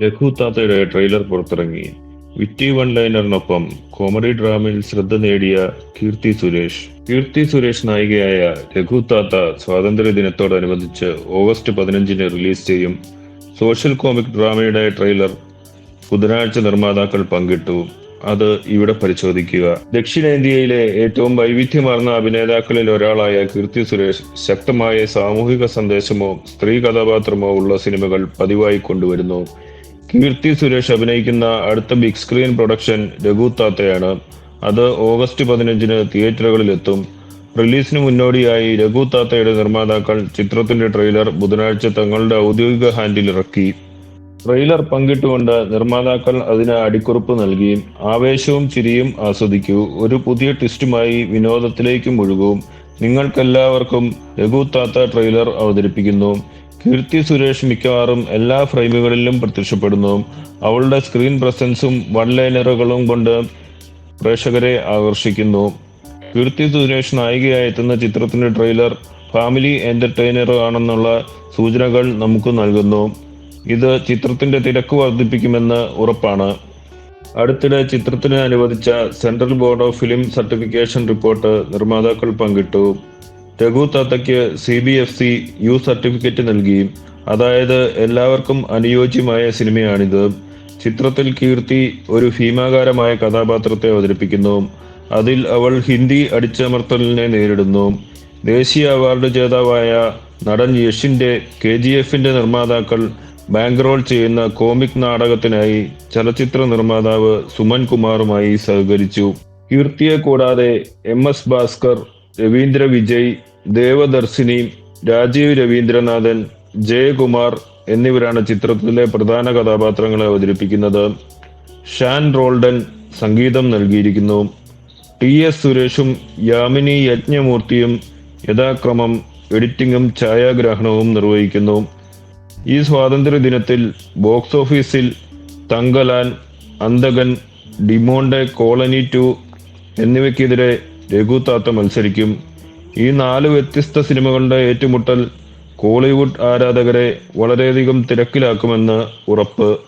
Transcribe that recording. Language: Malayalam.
ലഘുതാത്തയുടെ ട്രെയിലർ പുറത്തിറങ്ങി. വിറ്റി വൺ ലൈനറിനൊപ്പം കോമഡി ഡ്രാമയിൽ ശ്രദ്ധ നേടിയ കീർത്തി സുരേഷ്. കീർത്തി സുരേഷ് നായികയായ ലഘുതാത്ത സ്വാതന്ത്ര്യ ദിനത്തോടനുബന്ധിച്ച് ഓഗസ്റ്റ് പതിനഞ്ചിന് റിലീസ് ചെയ്യും. സോഷ്യൽ കോമിക് ഡ്രാമയുടെ ട്രെയിലർ ബുധനാഴ്ച നിർമ്മാതാക്കൾ പങ്കിട്ടു. അത് ഇവിടെ പരിശോധിക്കുക. ദക്ഷിണേന്ത്യയിലെ ഏറ്റവും വൈവിധ്യമാർന്ന അഭിനേതാക്കളിൽ ഒരാളായ കീർത്തി സുരേഷ് ശക്തമായ സാമൂഹിക സന്ദേശമോ സ്ത്രീ കഥാപാത്രമോ ഉള്ള സിനിമകൾ പതിവായി കൊണ്ടുവരുന്നു. കീർത്തി സുരേഷ് അഭിനയിക്കുന്ന അടുത്ത ബിഗ് സ്ക്രീൻ പ്രൊഡക്ഷൻ രഘുത്താത്തയാണ് അത് ഓഗസ്റ്റ് പതിനഞ്ചിന് തിയേറ്ററുകളിലെത്തും. റിലീസിന് മുന്നോടിയായി രഘുത്താത്തയുടെ നിർമ്മാതാക്കൾ ചിത്രത്തിന്റെ ട്രെയിലർ ബുധനാഴ്ച തങ്ങളുടെ ഔദ്യോഗിക ഹാൻഡിൽ ഇറക്കി ട്രെയിലർ പങ്കിട്ടുകൊണ്ട് നിർമ്മാതാക്കൾ അതിന് അടിക്കുറിപ്പ് നൽകി. ആവേശവും ചിരിയും ആസ്വദിക്കൂ. ഒരു പുതിയ ട്വിസ്റ്റുമായി വിനോദത്തിലേക്ക് മുഴുകും. നിങ്ങൾക്കെല്ലാവർക്കും രഘുത്താത്ത ട്രെയിലർ അവതരിപ്പിക്കുന്നു. കീർത്തി സുരേഷ് മിക്കവാറും എല്ലാ ഫ്രെയിമുകളിലും പ്രത്യക്ഷപ്പെടുന്നു. അവളുടെ സ്ക്രീൻ പ്രസൻസും വൺ ലൈനറുകളും കൊണ്ട് പ്രേക്ഷകരെ ആകർഷിക്കുന്നു. കീർത്തി സുരേഷ് നായികയായി എത്തുന്ന ചിത്രത്തിന്റെ ട്രെയിലർ ഫാമിലി എന്റർടൈനർ ആണെന്നുള്ള സൂചനകൾ നമുക്ക് നൽകുന്നു. ഇത് ചിത്രത്തിന്റെ തിരക്ക് വർദ്ധിപ്പിക്കുമെന്ന് ഉറപ്പാണ്. അടുത്തിടെ ചിത്രത്തിന് അനുവദിച്ച central board of film certification report നിർമ്മാതാക്കൾ പങ്കിട്ടു. Raghu താത്തയ്ക്ക് C B F C U certificate നൽകിയും അതായത് എല്ലാവർക്കും അനുയോജ്യമായ സിനിമയാണിത്. ചിത്രത്തിൽ കീർത്തി ഒരു ഭീമാകാരമായ കഥാപാത്രത്തെ അവതരിപ്പിക്കുന്നു. അതിൽ അവൾ ഹിന്ദി അടിച്ചമർത്തലിനെ നേരിടുന്നു. ദേശീയ അവാർഡ് ജേതാവായ നടൻ യഷിന്റെ കെ ജി എഫിന്റെ നിർമ്മാതാക്കൾ ബാങ്ക്റോൾ ചെയ്യുന്ന കോമിക് നാടകത്തിനായി ചലച്ചിത്ര നിർമ്മാതാവ് സുമൻ കുമാറുമായി സഹകരിച്ചു. കീർത്തിയെ കൂടാതെ എം എസ് ഭാസ്കർ രവീന്ദ്ര വിജയ് ദേവദർശിനി രാജീവ് രവീന്ദ്രനാഥൻ ജയകുമാർ എന്നിവരാണ് ചിത്രത്തിലെ പ്രധാന കഥാപാത്രങ്ങളെ അവതരിപ്പിക്കുന്നത്. ഷാൻ റോൾഡൻ സംഗീതം നൽകിയിരിക്കുന്നു. ടി എസ് സുരേഷും യാമിനി യജ്ഞമൂർത്തിയും യഥാക്രമം എഡിറ്റിംഗും ഛായാഗ്രഹണവും നിർവഹിക്കുന്നു. ഈ സ്വാതന്ത്ര്യ ദിനത്തിൽ ബോക്സ് ഓഫീസിൽ Thangalaan Andhagan Demonte colony two എന്നിവയ്ക്കെതിരെ Raghu Thatha മത്സരിക്കും. ഈ നാല് വ്യത്യസ്ത സിനിമകളുടെ ഏറ്റുമുട്ടൽ കോളിവുഡ് ആരാധകരെ വളരെയധികം തിരക്കിലാക്കുമെന്ന് ഉറപ്പ്.